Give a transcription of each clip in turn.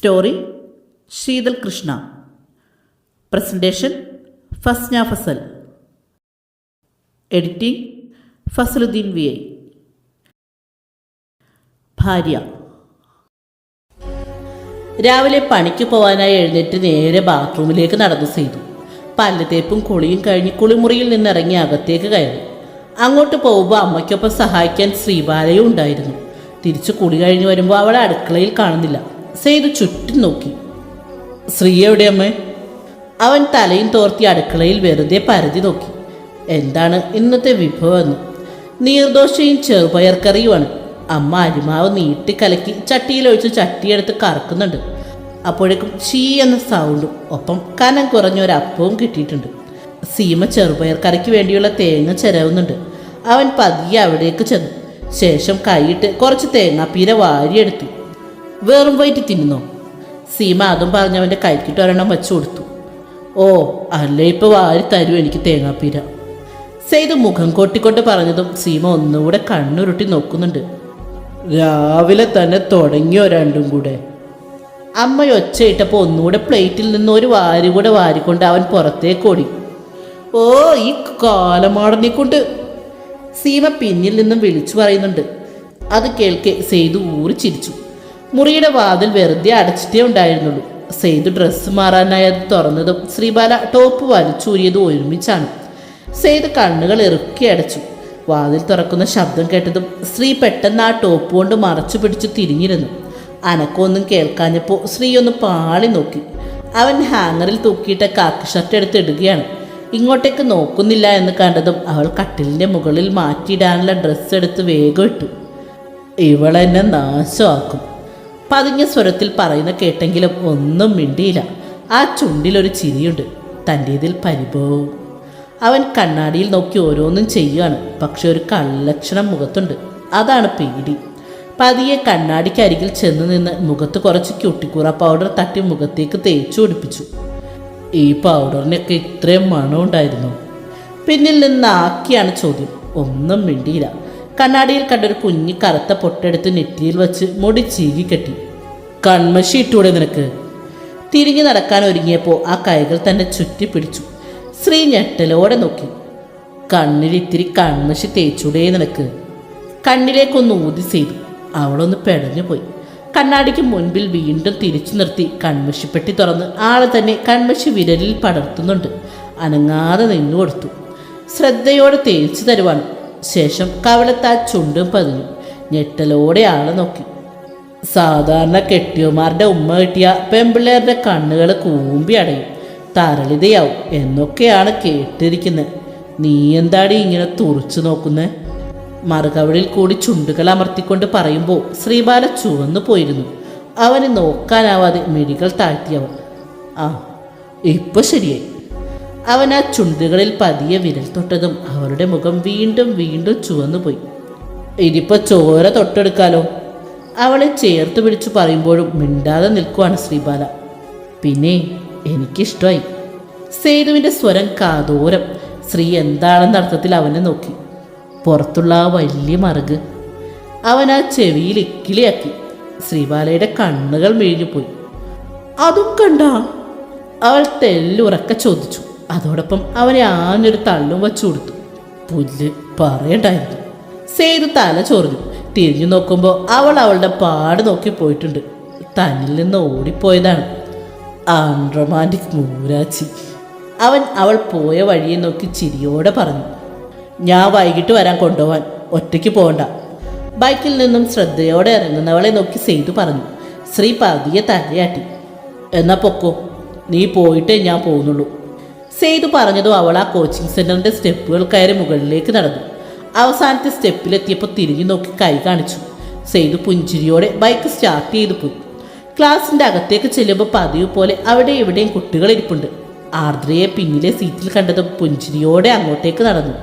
Story Sheethal Krishna. Presentation Fasna Fasal. Editing Fasaluddin V I. ഭാര്യ. രാവിലെ പണിക്ക് പോകാനായി എഴുന്നേറ്റ് നേരെ ബാത്റൂമിലേക്ക് നടന്നു ചെയ്തു പല്ല് തേപ്പും കുളിയും കഴിഞ്ഞ് കുളിമുറിയിൽ നിന്നിറങ്ങി അകത്തേക്ക് കയറി. അങ്ങോട്ട് പോകുമ്പോൾ അമ്മയ്ക്കൊപ്പം സഹായിക്കാൻ ശ്രീബാലയും ഉണ്ടായിരുന്നു. തിരിച്ച് കുളി കഴിഞ്ഞ് വരുമ്പോൾ അവളെ അടുക്കളയിൽ കാണുന്നില്ല. സെയ്തു ചുറ്റും നോക്കി. ശ്രീ എവിടെ അമ്മ? അവൻ തലയും തോർത്തി അടുക്കളയിൽ വെറുതെ പരതി നോക്കി. എന്താണ് ഇന്നത്തെ വിഭവമെന്ന്? നീർദോശയും ചെറുപയർക്കറിയുമാണ്. അമ്മ അരിമാവ് നീട്ടി നീട്ടിക്കലക്കി ചട്ടിയിലൊഴിച്ച് ചട്ടിയെടുത്ത് കറക്കുന്നുണ്ട്. അപ്പോഴേക്കും ചീ എന്ന സൗണ്ടും ഒപ്പം കനം കുറഞ്ഞ ഒരു അപ്പവും കിട്ടിയിട്ടുണ്ട്. സീമ ചെറുപയർ കറിക്ക് വേണ്ടിയുള്ള തേങ്ങ ചിരവുന്നുണ്ട്. അവൻ പതിയെ അവിടേക്ക് ചെന്നു. ശേഷം കൈയിട്ട് കുറച്ച് തേങ്ങാപ്പീര വാരിയെടുത്തു. വെറും വയറ്റി തിന്നുന്നോ. സീമ അതും പറഞ്ഞവന്റെ കൈക്കിട്ട് ഒരെണ്ണം വെച്ചു കൊടുത്തു. ഓ അല്ലേ ഇപ്പൊ വാരി തരൂ എനിക്ക് തേങ്ങാപ്പീര. സെയ്ത് മുഖം കൊട്ടിക്കൊണ്ട് പറഞ്ഞതും സീമ ഒന്നുകൂടെ കണ്ണുരുട്ടി നോക്കുന്നുണ്ട്. രാവിലെ തന്നെ തുടങ്ങിയോ രണ്ടും കൂടെ? അമ്മ ഒച്ചയിട്ടപ്പോൾ ഒന്നുകൂടെ പ്ലേറ്റിൽ നിന്ന് ഒരു വാരി കൂടെ വാരിക്കൊണ്ട് അവൻ പുറത്തേക്ക് ഓടി. ഓ ഈ കാലമാടനെ കൊണ്ട് സീമ പിന്നിൽ നിന്നും വിളിച്ചു പറയുന്നുണ്ട്. അത് കേൾക്കെ സെയ്തു ഊറി ചിരിച്ചു മുറിയുടെ വാതിൽ വെറുതെ അടച്ചിട്ടേ ഉണ്ടായിരുന്നുള്ളൂ. സെയ്ദ് ഡ്രസ്സ് മാറാനായി അത് തുറന്നതും ശ്രീബാല ടോപ്പ് വലിച്ചൂരിയതും ഒരുമിച്ചാണ്. സെയ്ദ് കണ്ണുകൾ ഇറുക്കി അടച്ചു. വാതിൽ തുറക്കുന്ന ശബ്ദം കേട്ടതും സ്ത്രീ പെട്ടെന്ന് ആ ടോപ്പ് കൊണ്ട് മറച്ചു പിടിച്ചു തിരിഞ്ഞിരുന്നു. അനക്കൊന്നും കേൾക്കാഞ്ഞപ്പോൾ സ്ത്രീ ഒന്ന് പാളി നോക്കി. അവൻ ഹാങ്ങറിൽ തൂക്കിയിട്ട കാക്കി ഷർട്ട് എടുത്ത് ഇടുകയാണ്. ഇങ്ങോട്ടേക്ക് നോക്കുന്നില്ല എന്ന് കണ്ടതും അവൾ കട്ടിലിന്റെ മുകളിൽ മാറ്റിയിടാനുള്ള ഡ്രസ്സ് എടുത്ത് വേഗം ഇട്ടു. ഇവളെന്നെ നാശമാക്കും. പതിഞ്ഞ സ്വരത്തിൽ പറയുന്ന കേട്ടെങ്കിലും ഒന്നും മിണ്ടിയില്ല. ആ ചുണ്ടിലൊരു ചിരിയുണ്ട്. തന്റെ ഇതിൽ പരിഭവവും. അവൻ കണ്ണാടിയിൽ നോക്കി ഓരോന്നും ചെയ്യുകയാണ്. പക്ഷെ ഒരു കള്ളക്ഷണം മുഖത്തുണ്ട്. അതാണ് പേടി. പതിയെ കണ്ണാടിക്കരികിൽ ചെന്ന് നിന്ന് മുഖത്ത് കുറച്ച് ക്യൂട്ടിക്കൂറ പൗഡർ തട്ടി മുഖത്തേക്ക് തേച്ചു പിടിപ്പിച്ചു. ഈ പൗഡറിനൊക്കെ ഇത്രയും മണമുണ്ടായിരുന്നു. പിന്നിൽ നിന്ന് ആക്കിയാണ് ചോദ്യം. ഒന്നും മിണ്ടിയില്ല. കണ്ണാടിയിൽ കണ്ടൊരു കുഞ്ഞി കറുത്ത പൊട്ടെടുത്ത് നെറ്റിയിൽ വെച്ച് മുടി ചീകി കെട്ടി. കൺമശി ഇട്ടൂടെ നിനക്ക്. തിരിഞ്ഞു നടക്കാൻ ഒരുങ്ങിയപ്പോൾ ആ കൈകൾ തന്നെ ചുറ്റി പിടിച്ചു. ശ്രീ ഞെട്ടലോടെ നോക്കി. കണ്ണിൽ ഇത്തിരി കൺമശി തേച്ചൂടേ നിനക്ക്. കണ്ണിലേക്കൊന്ന് ഊതി ചെയ്തു അവളൊന്ന് പെടഞ്ഞു പോയി. കണ്ണാടിക്ക് മുൻപിൽ വീണ്ടും തിരിച്ചു നിർത്തി കൺമശിപ്പെട്ടി തുറന്ന് ആളെ തന്നെ കൺമശി വിരലിൽ പടർത്തുന്നുണ്ട്. അനങ്ങാതെ നിന്നു കൊടുത്തു ശ്രദ്ധയോടെ തേച്ചു തരുവാണ് ശേഷം കവളത്താ ചുണ്ടും പതിഞ്ഞു. ഞെട്ടലോടെ ആളെ നോക്കി. സാധാരണ കെട്ടിയമാരുടെ ഉമ്മ കിട്ടിയ പെമ്പിള്ളേരുടെ കണ്ണുകൾ കൂമ്പി അടയും. തരളിതയാവും. എന്നൊക്കെയാണ് കേട്ടിരിക്കുന്നത് നീ എന്താടി ഇങ്ങനെ തുറച്ചു നോക്കുന്നത് മറുകവളിൽ കൂടി ചുണ്ടുകൾ അമർത്തിക്കൊണ്ട് പറയുമ്പോൾ ശ്രീബാല ചുവന്നു പോയിരുന്നു. അവന് നോക്കാനാവാതെ മിഴികൾ താഴ്ത്തിയവൻ. ആ ഇപ്പൊ ശരിയായി. അവൻ ആ ചുണ്ടുകളിൽ പതിയെ വിരൽ തൊട്ടതും അവരുടെ മുഖം വീണ്ടും വീണ്ടും ചുവന്നുപോയി. ഇതിപ്പോ ചോര തൊട്ടെടുക്കാലോ? അവളെ ചേർത്ത് പിടിച്ചു പറയുമ്പോഴും മിണ്ടാതെ നിൽക്കുവാണ് ശ്രീബാല. പിന്നെ എനിക്കിഷ്ടമായി. സേതുവിന്റെ സ്വരം കാതോരം. ശ്രീ എന്താണെന്ന അർത്ഥത്തിൽ അവനെ നോക്കി. പുറത്തുള്ള ആ വലിയ മറുക്. അവൻ ആ ചെവിയിൽ ഇക്കിളിയാക്കി. ശ്രീബാലയുടെ കണ്ണുകൾ മിഴിഞ്ഞുപോയി അതും കണ്ട? അവൾ തെല്ലുറക്ക ചോദിച്ചു. അതോടൊപ്പം അവനെ ആഞ്ഞൊരു തള്ളും വച്ചു കൊടുത്തു. പുല്ല് പറയണ്ടായിരുന്നു. സേതു തല ചൊറിഞ്ഞു. തിരിഞ്ഞു നോക്കുമ്പോൾ അവൾ അവളുടെ പാട് നോക്കി പോയിട്ടുണ്ട്. തന്നിൽ നിന്ന് ഓടിപ്പോയതാണ്. ആൺറൊമാന്റിക് മൂരാച്ചി. അവൻ അവൾ പോയ വഴിയെ നോക്കി ചിരിയോടെ പറഞ്ഞു. ഞാൻ വൈകിട്ട് വരാൻ കൊണ്ടുപോവാൻ. ഒറ്റയ്ക്ക് പോകണ്ട ബൈക്കിൽ നിന്നും ശ്രദ്ധയോടെ ഇറങ്ങുന്നവളെ നോക്കി സെയ്തു പറഞ്ഞു. ശ്രീ പതിയെ തലയാട്ടി. എന്നാ പൊക്കോ. നീ പോയിട്ടേ ഞാൻ പോകുന്നുള്ളൂ. സെയ്തു പറഞ്ഞതും അവൾ ആ കോച്ചിങ് സെന്ററിന്റെ സ്റ്റെപ്പുകൾ കയറി മുകളിലേക്ക് നടന്നു. അവസാനത്തെ സ്റ്റെപ്പിലെത്തിയപ്പോൾ തിരിഞ്ഞു നോക്കി കൈ കാണിച്ചു. സെയ്തു പുഞ്ചിരിയോടെ ബൈക്ക് സ്റ്റാർട്ട് ചെയ്തു പോയി. ക്ലാസിന്റെ അകത്തേക്ക് ചെല്ലുമ്പോൾ പതിവ് പോലെ അവിടെ എവിടെയും കുട്ടികൾ ഇരിപ്പുണ്ട്. ആർദ്രയെ പിന്നിലെ സീറ്റിൽ കണ്ടതും പുഞ്ചിരിയോടെ അങ്ങോട്ടേക്ക് നടന്നു.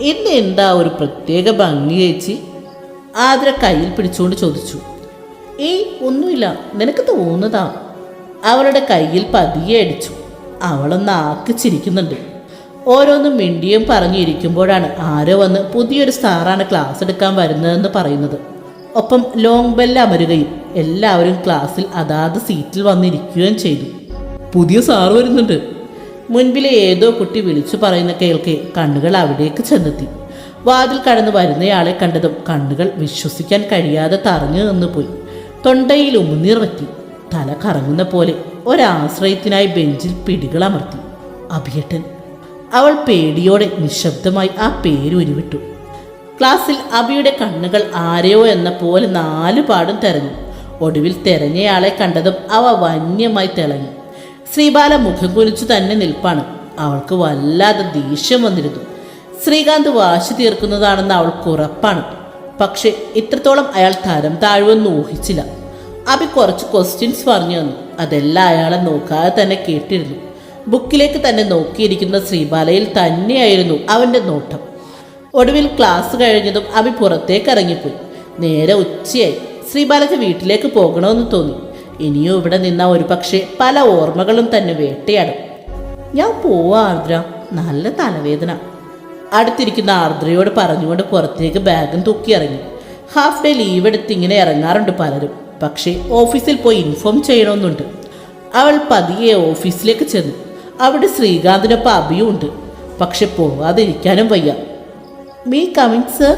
ഇന്ന് എന്താ ഒരു പ്രത്യേക ഭംഗി ചേച്ചി? ആതിര കയ്യിൽ പിടിച്ചുകൊണ്ട് ചോദിച്ചു. ഏയ് ഒന്നുമില്ല. നിനക്ക് തോന്നുന്നതാ. അവളുടെ കയ്യിൽ പതിയെ അടിച്ചു. അവളൊന്ന് ആക്കിച്ചിരിക്കുന്നുണ്ട് ഓരോന്നും മിണ്ടിയും പറഞ്ഞിരിക്കുമ്പോഴാണ് ആരോ വന്ന് പുതിയൊരു സ്റ്റാറാണ് ക്ലാസ് എടുക്കാൻ വരുന്നതെന്ന് പറയുന്നത്. ഒപ്പം ലോങ് ബെല്ല് അമരുകയും എല്ലാവരും ക്ലാസ്സിൽ അതാത് സീറ്റിൽ വന്നിരിക്കുകയും ചെയ്തു. പുതിയ സാർ വരുന്നുണ്ട്. മുൻപിലെ ഏതോ കുട്ടി വിളിച്ചു പറയുന്ന കേൾക്കെ കണ്ണുകൾ അവിടേക്ക് ചെന്നെത്തി. വാതിൽ കടന്നു വരുന്നയാളെ കണ്ടതും കണ്ണുകൾ വിശ്വസിക്കാൻ കഴിയാതെ തറഞ്ഞു നിന്നുപോയി. തൊണ്ടയിൽ ഉമിനീർ വറ്റി. തല കറങ്ങുന്ന പോലെ ഒരാശ്രയത്തിനായി ബെഞ്ചിൽ പിടികൾ അമർത്തി. അഭിയട്ടൻ അവൾ പേടിയോടെ നിശബ്ദമായി ആ പേര് ഉരുവിട്ടു. ക്ലാസ്സിൽ അബിയുടെ കണ്ണുകൾ ആരെയോ എന്ന പോലെ നാലു പാടും തെരഞ്ഞു. ഒടുവിൽ തെരഞ്ഞയാളെ കണ്ടതും അവ വന്യമായി തിളങ്ങി. ശ്രീബാല മുഖം കുനിച്ചു തന്നെ നിൽപ്പാണ്. അവൾക്ക് വല്ലാതെ ദേഷ്യം വന്നിരുന്നു. ശ്രീകാന്ത് വാശി തീർക്കുന്നതാണെന്ന് അവൾക്ക് ഉറപ്പാണ്. പക്ഷേ ഇത്രത്തോളം അയാൾ തരം താഴുവെന്ന് ഊഹിച്ചില്ല. അബി കുറച്ച് ക്വസ്റ്റ്യൻസ് പറഞ്ഞു തന്നു. അതെല്ലാം അയാളെ നോക്കാതെ തന്നെ കേട്ടിരുന്നു. ബുക്കിലേക്ക് തന്നെ നോക്കിയിരിക്കുന്ന ശ്രീബാലയിൽ തന്നെയായിരുന്നു അവന്റെ നോട്ടം. ഒടുവിൽ ക്ലാസ് കഴിഞ്ഞതും അഭി പുറത്തേക്ക് ഇറങ്ങിപ്പോയി. നേരെ ഉച്ചയായി. ശ്രീബാലയ്ക്ക് വീട്ടിലേക്ക് പോകണമെന്ന് തോന്നി. ഇനിയും ഇവിടെ നിന്ന ഒരു പക്ഷേ പല ഓർമ്മകളും തന്നെ വേട്ടയാടും. ഞാൻ പോവാ ആർദ്ര. നല്ല തലവേദന. അടുത്തിരിക്കുന്ന ആർദ്രയോട് പറഞ്ഞുകൊണ്ട് പുറത്തേക്ക് ബാഗും തൂക്കി ഇറങ്ങി. ഹാഫ് ഡേ ലീവ് എടുത്ത് ഇങ്ങനെ ഇറങ്ങാറുണ്ട് പലരും. പക്ഷേ ഓഫീസിൽ പോയി ഇൻഫോം ചെയ്യണമെന്നുണ്ട്. അവൾ പതിയെ ഓഫീസിലേക്ക് ചെന്നു. അവിടെ ശ്രീകാന്തിനൊപ്പം അഭിയും ഉണ്ട്. പക്ഷെ പോവാതിരിക്കാനും വയ്യ. മീ കമിങ് സർ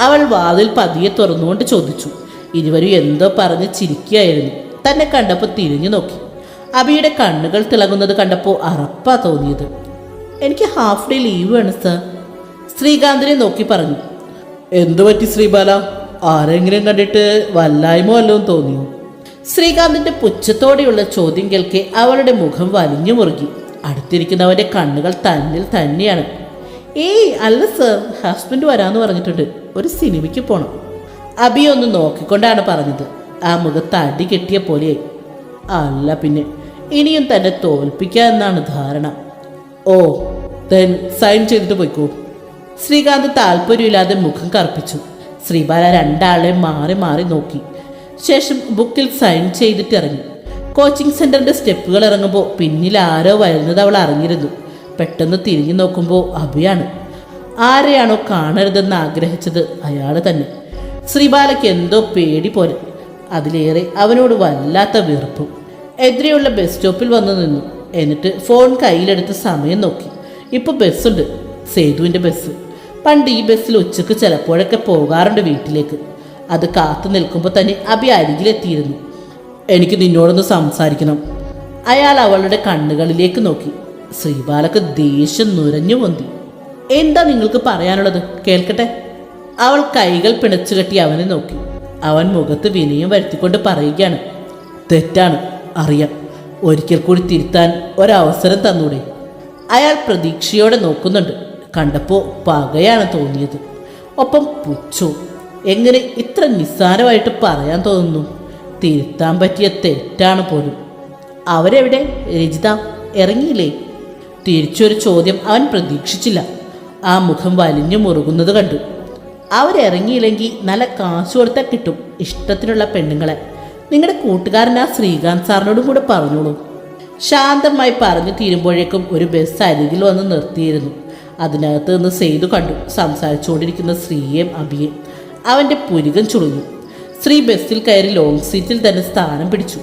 അവൾ വാതിൽ പതിയെ തുറന്നുകൊണ്ട് ചോദിച്ചു. ഇരുവരും എന്തോ പറഞ്ഞ് ചിരിക്കുകയായിരുന്നു. തന്നെ കണ്ടപ്പോൾ തിരിഞ്ഞു നോക്കി. അബിയുടെ കണ്ണുകൾ തിളങ്ങുന്നത് കണ്ടപ്പോൾ അറപ്പാ തോന്നിയത്. എനിക്ക് ഹാഫ് ഡേ ലീവ് വേണം സർ ശ്രീകാന്തിനെ നോക്കി പറഞ്ഞു. എന്തു പറ്റി ശ്രീബാല? ആരെങ്കിലും കണ്ടിട്ട് വല്ലായ്മ വല്ലതും തോന്നിയോ? ശ്രീകാന്തിന്റെ പുച്ഛത്തോടെയുള്ള ചോദ്യം കേൾക്കെ അവളുടെ മുഖം വലിഞ്ഞു മുറുകി. അടുത്തിരിക്കുന്നവന്റെ കണ്ണുകൾ തന്നിൽ തന്നെയാണ്. ഏയ് അല്ല സർ ഹസ്ബൻഡ് വരാന്ന് പറഞ്ഞിട്ടുണ്ട്. ഒരു സിനിമയ്ക്ക് പോണം. അബി ഒന്ന് നോക്കിക്കൊണ്ടാണ് പറഞ്ഞത്. ആ മുഖത്ത് അടി കെട്ടിയ പോലെയായി. അല്ല പിന്നെ ഇനിയും തന്നെ തോൽപ്പിക്കുക എന്നാണ് ധാരണ. ഓ ദെൻ സൈൻ ചെയ്തിട്ട് പോയിക്കോ. ശ്രീകാന്ത് താല്പര്യമില്ലാതെ മുഖം കറുപ്പിച്ചു. ശ്രീബാല രണ്ടാളെ മാറി മാറി നോക്കി. ശേഷം ബുക്കിൽ സൈൻ ചെയ്തിട്ട് ഇറങ്ങി കോച്ചിങ് സെന്ററിന്റെ സ്റ്റെപ്പുകൾ ഇറങ്ങുമ്പോൾ പിന്നിൽ ആരോ വരുന്നത് അവൾ അറിഞ്ഞിരുന്നു. പെട്ടെന്ന് തിരിഞ്ഞു നോക്കുമ്പോൾ അഭിയാണ്. ആരെയാണോ കാണരുതെന്ന് ആഗ്രഹിച്ചത് അയാൾ തന്നെ. ശ്രീബാലയ്ക്ക് എന്തോ പേടി പോലെ. അതിലേറെ അവനോട് വല്ലാത്ത വെറുപ്പും. എതിരെയുള്ള ബസ് സ്റ്റോപ്പിൽ വന്നു നിന്നു. എന്നിട്ട് ഫോൺ കയ്യിലെടുത്ത് സമയം നോക്കി. ഇപ്പോൾ ബസ്സുണ്ട് സേതുവിന്റെ ബസ് പണ്ട് ഈ ബസ്സിൽ ഉച്ചയ്ക്ക് ചിലപ്പോഴൊക്കെ പോകാറുണ്ട് വീട്ടിലേക്ക്. അത് കാത്തു നിൽക്കുമ്പോൾ തന്നെ അഭി അരികിലെത്തിയിരുന്നു. എനിക്ക് നിന്നോടൊന്ന് സംസാരിക്കണം. അയാൾ അവളുടെ കണ്ണുകളിലേക്ക് നോക്കി. ശ്രീബാലക്ക് ദേഷ്യം നുരഞ്ഞു പൊന്തി. എന്താ നിങ്ങൾക്ക് പറയാനുള്ളത്? കേൾക്കട്ടെ. അവൾ കൈകൾ പിണച്ചു കെട്ടി അവനെ നോക്കി. അവൻ മുഖത്ത് വിനയം വരുത്തിക്കൊണ്ട് പറയുകയാണ്. തെറ്റാണ്. അറിയാം. ഒരിക്കൽ കൂടി തിരുത്താൻ ഒരവസരം തന്നൂടെ. അയാൾ പ്രതീക്ഷയോടെ നോക്കുന്നുണ്ട്. കണ്ടപ്പോൾ പകയാണ് തോന്നിയത്. ഒപ്പം പുച്ഛവും എങ്ങനെ ഇത്ര നിസ്സാരമായിട്ട് പറയാൻ തോന്നുന്നു? തിരുത്താൻ പറ്റിയ തെറ്റാണ് പോലും. അവരെവിടെ? രജിത ഇറങ്ങിയില്ലേ? തിരിച്ചൊരു ചോദ്യം അവൻ പ്രതീക്ഷിച്ചില്ല. ആ മുഖം വലിഞ്ഞു മുറുകുന്നത് കണ്ടു. അവരിറങ്ങിയില്ലെങ്കിൽ നല്ല കാശ് കൊടുത്താൽ കിട്ടും ഇഷ്ടത്തിനുള്ള പെണ്ണുങ്ങളെ. നിങ്ങളുടെ കൂട്ടുകാരൻ ആ ശ്രീകാന്ത് സാറിനോടും കൂടെ പറഞ്ഞോളൂ. ശാന്തമായി പറഞ്ഞു തീരുമ്പോഴേക്കും ഒരു ബസ് അരികിൽ വന്ന് നിർത്തിയിരുന്നു. അതിനകത്ത് നിന്ന് സെയ്തു കണ്ടു. സംസാരിച്ചുകൊണ്ടിരിക്കുന്ന സ്ത്രീയെയും അഭിയെയും അവന്റെ പുരുകം ചുളിഞ്ഞു സ്ത്രീ ബസ്സിൽ കയറി ലോങ് സീറ്റിൽ തന്നെ സ്ഥാനം പിടിച്ചു.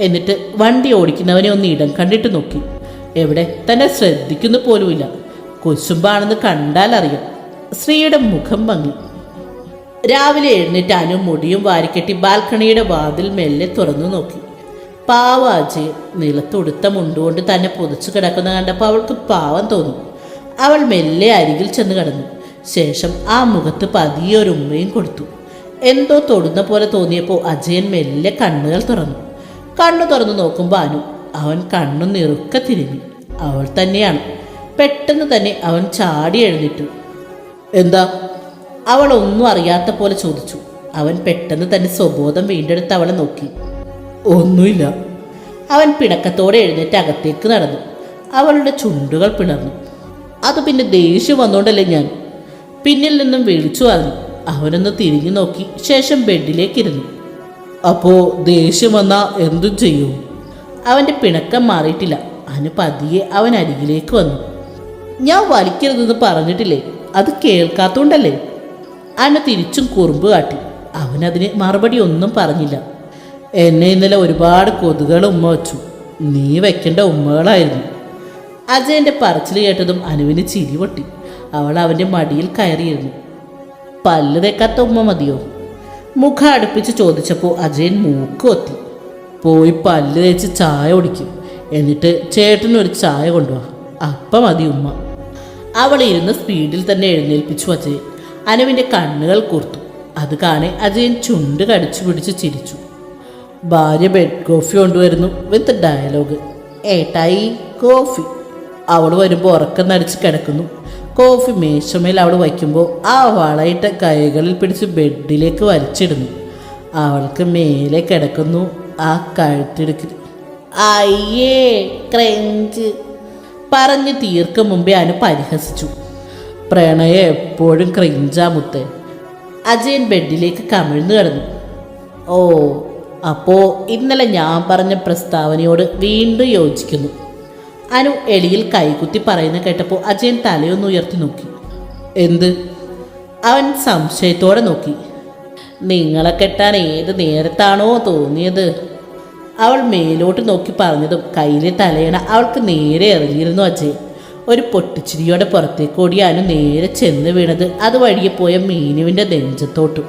എന്നിട്ട് വണ്ടി ഓടിക്കുന്നവനെ ഒന്ന് ഇടം കണ്ടിട്ട് നോക്കി. എവിടെ? തന്നെ ശ്രദ്ധിക്കുന്നു പോലുമില്ല. കൊച്ചുമ്പാണെന്ന് കണ്ടാൽ അറിയാം. സ്ത്രീയുടെ മുഖം ഭംഗി. രാവിലെ എഴുന്നേറ്റ് അനു മുടിയും വാരിക്കെട്ടി ബാൽക്കണിയുടെ വാതിൽ മെല്ലെ തുറന്നു നോക്കി. പാവ നിലത്തൊടുത്ത മുണ്ടുകൊണ്ട് തന്നെ പൊതിച്ചു കിടക്കുന്ന കണ്ടപ്പോൾ അവൾക്ക് പാവം തോന്നി. അവൾ മെല്ലെ അരികിൽ ചെന്ന് കടന്നു. ശേഷം ആ മുഖത്ത് പതിയെ ഒരു ഉമ്മയും കൊടുത്തു. എന്തോ തൊടുന്ന പോലെ തോന്നിയപ്പോൾ അജയൻ മെല്ലെ കണ്ണുകൾ തുറന്നു. കണ്ണു തുറന്നു നോക്കുമ്പോൾ അനു അവൻ കണ്ണു നിറുക്ക തിരിഞ്ഞു അവൾ തന്നെയാണ്. പെട്ടെന്ന് തന്നെ അവൻ ചാടി എഴുന്നേറ്റു. എന്താ? അവൾ ഒന്നും അറിയാത്ത പോലെ ചോദിച്ചു. അവൻ പെട്ടെന്ന് തന്നെ സ്വബോധം വീണ്ടെടുത്ത് അവളെ നോക്കി. ഒന്നുമില്ല. അവൻ പിണക്കത്തോടെ എഴുന്നേറ്റ് അകത്തേക്ക് നടന്നു. അവളുടെ ചുണ്ടുകൾ പിളർന്നു. അത് പിന്നെ ദേഷ്യം വന്നോണ്ടല്ലേ ഞാൻ? പിന്നിൽ നിന്നും വിളിച്ചു പറഞ്ഞു. അവനൊന്ന് തിരിഞ്ഞു നോക്കി. ശേഷം ബെഡിലേക്കിരുന്നു. അപ്പോ ദേഷ്യം വന്നാ എന്തും ചെയ്യൂ? അവന്റെ പിണക്കം മാറിയിട്ടില്ല. അനു പതിയെ അവൻ അരികിലേക്ക് വന്നു. ഞാൻ വലിക്കരുതെന്ന് പറഞ്ഞിട്ടില്ലേ? അത് കേൾക്കാത്തോണ്ടല്ലേ? അനു തിരിച്ചും കുറുമ്പ് കാട്ടി. അവനതിന് മറുപടി ഒന്നും പറഞ്ഞില്ല. എന്നെ ഇന്നലെ ഒരുപാട് കൊതുകൾ ഉമ്മ വച്ചു. നീ വെക്കേണ്ട ഉമ്മകളായിരുന്നു. അജയന്റെ പറച്ചിൽ കേട്ടതും അനുവിന് ചിരി പൊട്ടി. അവൾ അവന്റെ മടിയിൽ കയറിയിരുന്നു. പല്ല് തേക്കാത്ത ഉമ്മ മതിയോ? മുഖം അടുപ്പിച്ച് ചോദിച്ചപ്പോൾ അജയൻ മൂക്ക് കൊത്തി. പോയി പല്ല് തേച്ച് ചായ കുടിക്കും. എന്നിട്ട് ചേട്ടനൊരു ചായ കൊണ്ടുവാ. അപ്പം മതി ഉമ്മ. അവൾ ഇരുന്ന് സ്പീഡിൽ തന്നെ എഴുന്നേൽപ്പിച്ചു അജയൻ. അനുവിന്റെ കണ്ണുകൾ കൂർത്തു. അത് കാണെ അജയൻ ചുണ്ട് കടിച്ചു പിടിച്ച് ചിരിച്ചു. ഭാര്യ ബെഡ് കോഫി കൊണ്ടുവരുന്നു വിത്ത് ഡയലോഗ് ഏട്ടായി കോഫി അവൾ വരുമ്പോൾ ഉറക്കം നടിച്ച് കിടക്കുന്നു. കോഫി മേശമേൽ അവൾ വയ്ക്കുമ്പോൾ ആ വളയിട്ട കൈകളിൽ പിടിച്ച് ബെഡിലേക്ക് വലിച്ചിടുന്നു. അവൾക്ക് മേലെ കിടക്കുന്നു ആ കഴുത്തിടുക്കി. അയ്യേ ക്രഞ്ച്. പറഞ്ഞ് തീർക്കും മുമ്പേ അനു പരിഹസിച്ചു. പ്രണയ എപ്പോഴും ക്രിഞ്ചാ മുത്തേ. അജയൻ ബെഡിലേക്ക് കമിഴ്ന്നു കിടന്നു. ഓ അപ്പോൾ ഇന്നലെ ഞാൻ പറഞ്ഞ പ്രസ്താവനയോട് വീണ്ടും യോജിക്കുന്നു. അനു എളിയിൽ കൈകുത്തി പറയുന്ന കേട്ടപ്പോൾ അജയൻ തലയൊന്ന് ഉയർത്തി നോക്കി. എന്ത്? അവൻ സംശയത്തോടെ നോക്കി. നിങ്ങളെ കെട്ടാൻ ഏത് നേരത്താണോ തോന്നിയത്? അവൾ മേലോട്ട് നോക്കി പറഞ്ഞതും കയ്യിലെ തലയണ അവൾക്ക് നേരെ എറിഞ്ഞിരുന്നു അജയൻ. ഒരു പൊട്ടിച്ചിരിയോടെ പുറത്തേക്ക് ഓടി അനു നേരെ ചെന്ന് വീണത് അത് വഴിയെ പോയ മീനുവിന്റെ നെഞ്ചത്തോട്ടു.